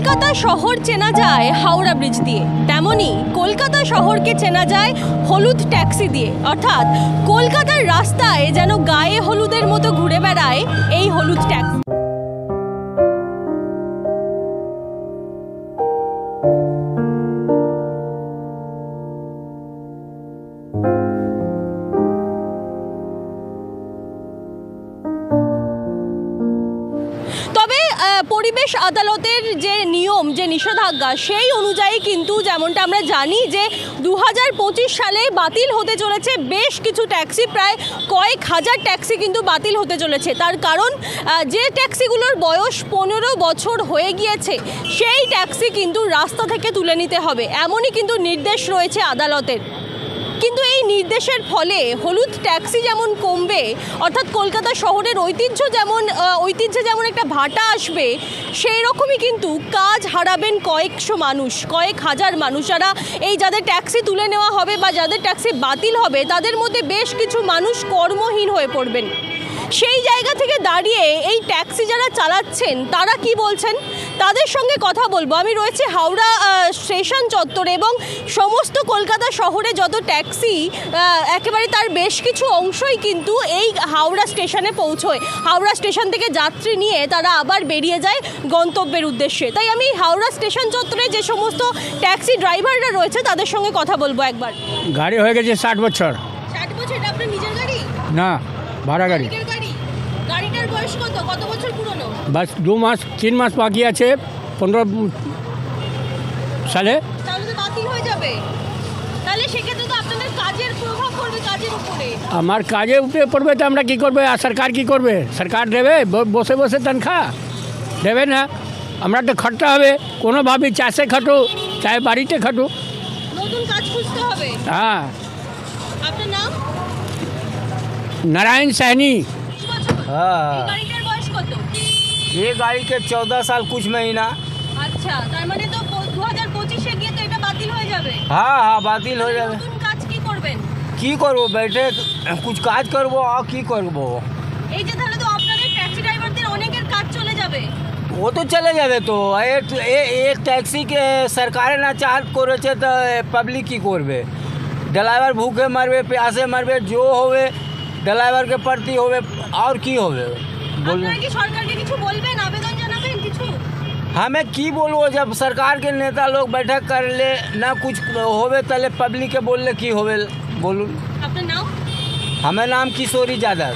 কলকাতা শহর চেনা যায় হাওড়া ব্রিজ দিয়ে। তেমনি কলকাতা শহরকে চেনা যায় হলুদ ট্যাক্সি দিয়ে। অর্থাৎ কলকাতার রাস্তায় যেন গায়ে হলুদের মতো ঘুরে বেড়ায় এই হলুদ ট্যাক্সি। পরিবেশ আদালতের যে নিয়ম, যে নিষেধাজ্ঞা, সেই অনুযায়ী কিন্তু যেমনটা আমরা জানি যে দু হাজার পঁচিশ সালে বাতিল হতে চলেছে বেশ কিছু ট্যাক্সি, প্রায় কয়েক হাজার ট্যাক্সি কিন্তু বাতিল হতে চলেছে। তার কারণ যে ট্যাক্সিগুলোর বয়স পনেরো বছর হয়ে গিয়েছে, সেই ট্যাক্সি কিন্তু রাস্তা থেকে তুলে নিতে হবে। এমনই কিন্তু নির্দেশ রয়েছে আদালতের। কিন্তু এই নির্দেশের ফলে হলুদ ট্যাক্সি যেমন কমবে, অর্থাৎ কলকাতা শহরের ঐতিহ্য যেমন ঐতিহ্য যেমন একটা ভাটা আসবে সেই রকমই কিন্তু কাজ হারাবেন কয়েকশো মানুষ, কয়েক হাজার মানুষ। যারা এই যাদের ট্যাক্সি তুলে নেওয়া হবে বা যাদের ট্যাক্সি বাতিল হবে, তাদের মধ্যে বেশ কিছু মানুষ কর্মহীন হয়ে পড়বেন। সেই জায়গা থেকে দাঁড়িয়ে এই ট্যাক্সি যারা চালাচ্ছেন তারা কি বলছেন? তাদের সঙ্গে কথা বলব। আমি রয়েছে হাওড়া স্টেশন চত্বরে এবং সমস্ত কলকাতা শহরে যত ট্যাক্সি একেবারে তার বেশ কিছু অংশই কিন্তু এই হাওড়া স্টেশনে পৌঁছয়। হাওড়া স্টেশন থেকে যাত্রী নিয়ে তারা আবার বেরিয়ে যায় গন্তব্যের উদ্দেশ্যে। তাই আমি হাওড়া স্টেশন চত্বরে যে সমস্ত ট্যাক্সি ড্রাইভাররা রয়েছে তাদের সঙ্গে কথা বলব একবার। গাড়ি হয়ে গেছে ষাট বছর। ষাট বছর এটা আপনার নিজের গাড়ি? না ভাড়া গাড়ি। বয়স বাস দু মাস তিন মাস বাকি আছে পনেরো সালে। আমার কাজে উঠে পড়বে তো আমরা কী করবে? আর সরকার কী করবে? সরকার দেবে? বসে বসে তনখা। দেবে না। আমরা তো খটতে হবে। কোনোভাবে চাষে খাটু চাহে বাড়িতে খাটু। হ্যাঁ। নারায়ণ সাহনি। हाँ গাড়িটার বয়স কত ये गाड़ी के चौदह साल कुछ महीना আচ্ছা তার মানে তো দু হাজার পঁচিশে গিয়ে তো এটা বাতিল হয়ে যাবে हाँ हाँ बातिल हो जाए নতুন কাজ কি করবেন की करबो बैठे कुछ काज करबो और की करबो এই যে তাহলে তো আপনাদের ট্যাক্সি ড্রাইভারদের অনেকের কাজ চলে যাবে वो तो चले जावे तो एक ए- एक टैक्सी के सरकारे ना चाहत करे तो पब्लिक की करबे ड्राइवर भूखे मरबे प्यासे मरबे जो होवे ড্রাইভারকে প্রতি হবে আর কি হবে বলুন আপনারা কি সরকারকে কিছু বলবেন আবেদন জানাবেন কিছু हमें की बोलबो जब सरकार के नेता लोग बैठक कर ले ना कुछ होवे तले पब्लिक के बोलले की होवे बोलून আপনার নাম हमें नाम किशोरी यादव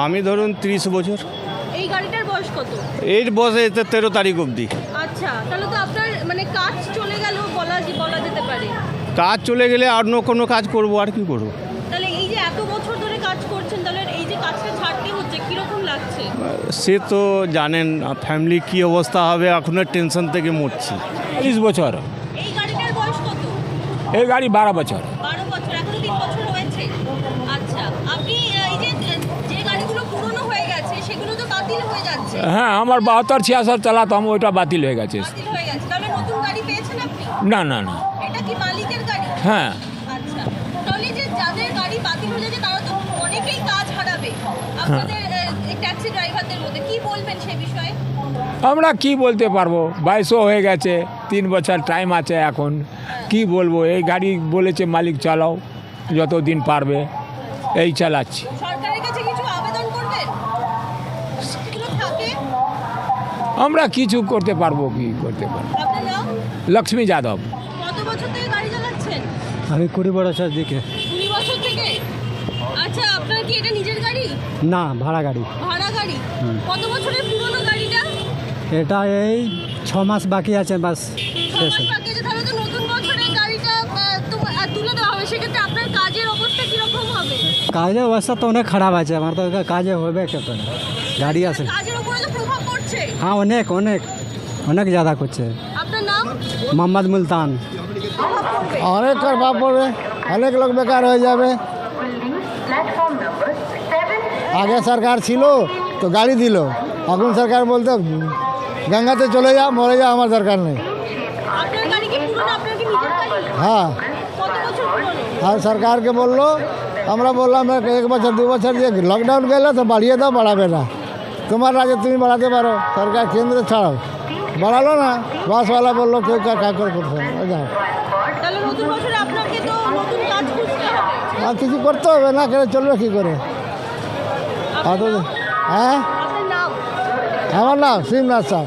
আমি ধরুন তিরিশ বছর। এই গাড়িটার বয়স কত? এই বসে এতে তেরো তারিখ অবধি। আচ্ছা তাহলে তো আপনার মানে কাজ চলে গেল বলা বলা যেতে পারে। কাজ চলে গেলে অন্য কোনো কাজ করব আর কি করব? তাহলে এই যে এত বছর ধরে কাজ করছেন তাহলে এই যে কাজটা ছাড়তে হচ্ছে কীরকম লাগছে? সে তো জানেন ফ্যামিলি কি অবস্থা হবে এখনের টেনশন থেকে মরছি। তিরিশ বছর। এই গাড়িটার বয়স কত? এই গাড়ি বারো বছর এখনও তিন বছর হয়েছে আচ্ছা আপনি আহ, এই যে যে গাড়িগুলো পুরনো হয়ে গেছে সেগুলো তো বাতিল হয়ে হ্যাঁ আমার বাহাত্তর ছিয়াত্তর চালাতাম ওইটা বাতিল হয়ে গেছে। হয়ে না না না। হ্যাঁ। আচ্ছা। হয়ে আমরা কি বলতে পারব? বাইশও হয়ে গেছে তিন বছর টাইম আছে এখন। কি বলব? এই গাড়ি বলেছে মালিক চালাও যতদিন পারবে। এই চালাচ্ছি সরকারের কাছে কিছু আবেদন করবেন এগুলো থাকে আমরা কিছু করতে পারব কি করতে পারব? লক্ষ্মী যাদব। কত বছর থেকে গাড়ি চালাচ্ছেন? আমি কুড়ি বছর দিকে। কুড়ি বছর থেকে? আচ্ছা আপনার কি এটা নিজের গাড়ি? না ভাড়া গাড়ি। ভাড়া গাড়ি? কত বছরের পুরনো গাড়িটা? এটা এই ছ মাস বাকি আছে বাস। শেষ বাকি আছে তাহলে তো নতুন বছরে গাড়িটা আহ, তুম- আহ, তুলে দেওয়া হবে। সেক্ষেত্রে আপনার কাজের অবস্থা কীরকম হবে? কাজের অবস্থা তো অনেক খারাপ আছে। আমার তো কাজে হবে গাড়ি আছে। हाँ अनेक अनेक अनेक ज़्यादा कुछ है। आपका नाम? मोहम्मद मुल्तान। अनेक करवा पड़े अनेक लोग बेकार हो जाए आगे सरकार छिलो तो गाड़ी दिलो। अगुन सरकार बोलते गंगा तो चले जा मरे जा हमारे सरकार नहीं। हाँ। हाँ? सरकार के बोल लो। हमारा बोला मैं एक बच्चर दू बच्चर लॉकडाउन गए तो बढ़िए था बड़ा बेटा তোমার রাজ্যে তুমি বাড়াতে পারো। সরকার কেন্দ্র ছাড়াও বাড়ালো না বাসওয়ালা বলল কেউ কার কাকর করছে যাও আর কিছু করতে হবে না কেন চলবে কী করে? হ্যাঁ? আমার নাম শিবনাথ সাহ।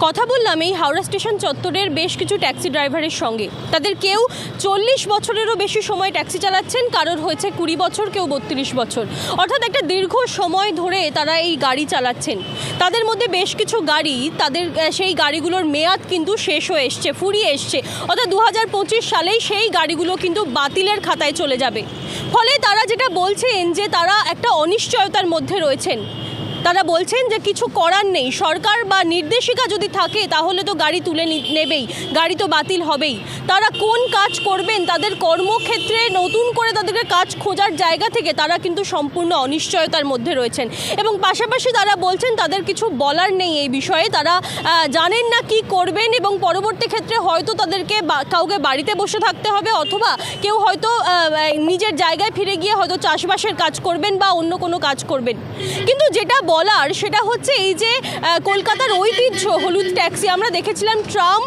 কথা বললাম, এই হাওড়া স্টেশন চত্বরের বেশ কিছু ট্যাক্সি ড্রাইভারের সঙ্গে। তাদের কেউ চল্লিশ বছরেরও বেশি সময় ট্যাক্সি চালাচ্ছেন, কারোর হয়েছে কুড়ি বছর, কেউ বত্রিশ বছর। অর্থাৎ একটা দীর্ঘ সময় ধরে তারা এই গাড়ি চালাচ্ছেন। তাদের মধ্যে বেশ কিছু গাড়ি, তাদের সেই গাড়িগুলোর মেয়াদ কিন্তু শেষ হয়ে এসছে, ফুরিয়ে এসছে। অর্থাৎ দু হাজার পঁচিশ সালেই সেই গাড়িগুলো কিন্তু বাতিলের খাতায় চলে যাবে। ফলে তারা যেটা বলছেন যে তারা একটা অনিশ্চয়তার মধ্যে রয়েছেন। তারা বলছেন যে কিছু করার নেই। সরকার বা নির্দেশিকা যদি থাকে, তাহলে তো গাড়ি তুলে নেবেই। গাড়ি তো বাতিল হবেই। তারা কোন কাজ করবেন, তাদের কর্মক্ষেত্রে নতুন করে তাদেরকে কাজ খোঁজার জায়গা থেকে তারা কিন্তু সম্পূর্ণ অনিশ্চয়তার মধ্যে রয়েছেন। এবং পাশাপাশি তারা বলছেন, তাদের কিছু বলার নেই এই বিষয়ে। তারা জানেন না কি করবেন এবং পরবর্তী ক্ষেত্রে হয়তো তাদেরকে কাউকে বাড়িতে বসে থাকতে হবে অথবা কেউ হয়তো নিজের জায়গায় ফিরে গিয়ে হয়তো চাষবাসের কাজ করবেন বা অন্য কোনো কাজ করবেন। কিন্তু যেটা বলার সেটা হচ্ছে এই যে কলকাতার ঐতিহ্য, হলুদ ট্যাক্সি। আমরা দেখেছিলাম ট্রাম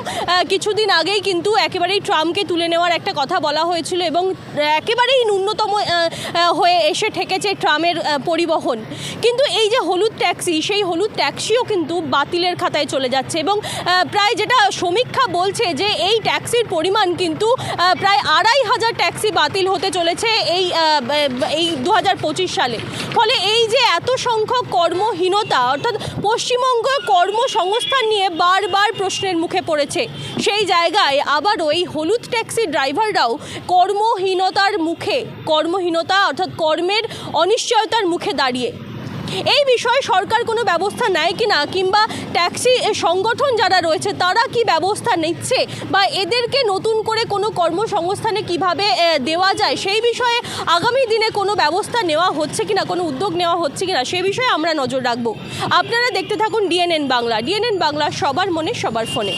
কিছুদিন আগেই কিন্তু একেবারেই ট্রামকে তুলে নেওয়ার একটা কথা বলা হয়েছিল এবং একেবারেই ন্যূনতম হয়ে এসে ঠেকেছে ট্রামের পরিবহন। কিন্তু এই যে হলুদ ট্যাক্সি, সেই হলুদ ট্যাক্সিও কিন্তু বাতিলের খাতায় চলে যাচ্ছে এবং প্রায় যেটা সমীক্ষা বলছে যে এই ট্যাক্সির পরিমাণ কিন্তু প্রায় আড়াই হাজার ট্যাক্সি বাতিল হতে চলেছে এই এই দু হাজার পঁচিশ সালে। ফলে এই যে এত সংখ্যক কর্মহীনতা, অর্থাৎ পশ্চিমবঙ্গ কর্মসংস্থান নিয়ে বারবার প্রশ্নের মুখে পড়েছে। সেই জায়গায় আবার ওই হলুদ ট্যাক্সি ড্রাইভাররাও কর্মহীনতার মুখে, কর্মহীনতা অর্থাৎ কর্মের অনিশ্চয়তার মুখে দাঁড়িয়ে। এই বিষয়ে সরকার কোনো ব্যবস্থা নেয় কি না? কিংবা ট্যাক্সি সংগঠন যারা রয়েছে, তারা কি ব্যবস্থা নিচ্ছে? বা এদেরকে নতুন করে কোনো কর্মসংস্থানে কীভাবে দেওয়া যায়? সেই বিষয়ে আগামী দিনে কোনো ব্যবস্থা নেওয়া হচ্ছে কি না? কোনো উদ্যোগ নেওয়া হচ্ছে কি না? সেই বিষয়ে আমরা নজর রাখব। আপনারা দেখতে থাকুন ডিএনএন বাংলা। ডিএনএন বাংলা সবার মনে, সবার ফোনে।